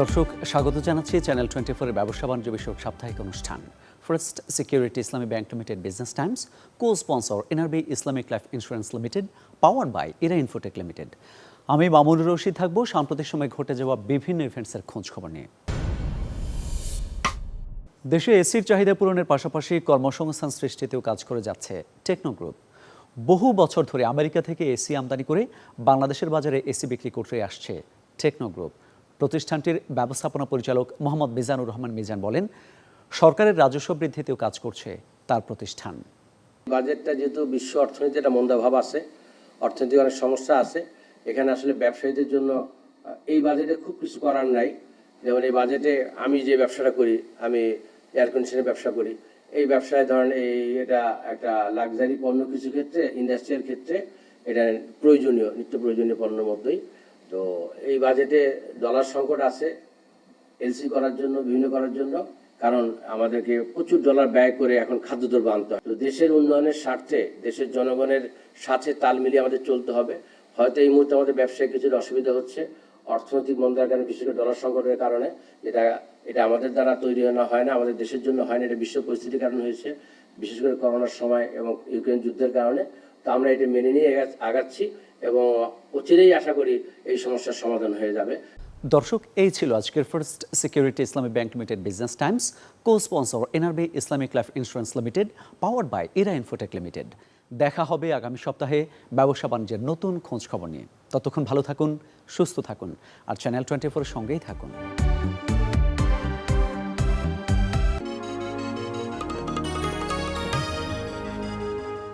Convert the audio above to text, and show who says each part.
Speaker 1: দর্শক, স্বাগত জানাচ্ছি চ্যানেল টোয়েন্টি ফোরের ব্যবসা বাণিজ্য বিষয়ক সাপ্তাহিক অনুষ্ঠান। First Security Islami Bank Limited Business Times co sponsor NRB Islamic Life Insurance Limited powered by Era Infotech Limited আমি মামুনুর রশিদ থাকব, সাম্প্রতিক সময় ঘটে যাওয়া বিভিন্ন ইভেন্টসের খোঁজ খবর নিয়ে। দেশে এসির চাহিদা পূরণের পাশাপাশি কর্মসংস্থান সৃষ্টিতেও কাজ করে যাচ্ছে টেকনো গ্রুপ বহু বছর ধরে আমেরিকা থেকে এসি আমদানি করে বাংলাদেশের বাজারে এসি বিক্রি করতে আসছে টেকনো গ্রুপ প্রতিষ্ঠানটির ব্যবস্থাপনা পরিচালক মোহাম্মদ মিজানুর রহমান মিজান বলেন, সরকারের রাজস্ব বৃদ্ধিতেও কাজ করছে তার প্রতিষ্ঠান।
Speaker 2: বাজেটটা যেহেতু বিশ্ব অর্থনীতিতে একটা মন্দাভাব আছে, অর্থনৈতিক অনেক সমস্যা আছে, এখানে আসলে ব্যবসায়ীদের জন্য এই বাজেটে খুব কিছু করার নাই। যেমন এই বাজেটে আমি যে ব্যবসাটা করি, আমি এয়ার কন্ডিশনের ব্যবসা করি, এই ব্যবসায় ধরেন এই এটা একটা লাক্সারি পণ্য কিছু ক্ষেত্রে ইন্ডাস্ট্রিয়াল ক্ষেত্রে এটা প্রয়োজনীয়, নিত্য প্রয়োজনীয় পণ্যের মধ্যেই। তো এই বাজেটে ডলার সংকট আছে এলসি করার জন্য, বিভিন্ন করার জন্য, কারণ আমাদেরকে প্রচুর ডলার ব্যয় করে এখন খাদ্যদ্রব্য আনতে হয়। তো দেশের উন্নয়নের স্বার্থে, দেশের জনগণের সাথে তাল মিলিয়ে আমাদের চলতে হবে। হয়তো এই মুহূর্তে আমাদের ব্যবসায় কিছুটা অসুবিধা হচ্ছে, অর্থনৈতিক মন্দার কারণে বিশেষ করে ডলার সংকটের কারণে। এটা এটা আমাদের দ্বারা তৈরি না, হয় না, আমাদের দেশের জন্য হয় না, এটা বিশ্ব পরিস্থিতির কারণে হয়েছে, বিশেষ করে করোনার সময় এবং ইউক্রেন যুদ্ধের কারণে। তো আমরা এটা মেনে নিয়ে আগা- আগাচ্ছি। এবং অচিরেই আশা করি এই সমস্যার সমাধান হয়ে যাবে।
Speaker 1: দর্শক, এই ছিল আজকের First Security Islami Bank Limited Business Times co sponsor NRB Islamic Life Insurance Limited powered by Era Infotech Limited দেখা হবে আগামী সপ্তাহে ব্যবসা বাণিজ্যের নতুন খোঁজ খবর নিয়ে। ততক্ষণ ভালো থাকুন, সুস্থ থাকুন, আর চ্যানেল টোয়েন্টি ফোরের সঙ্গেই থাকুন।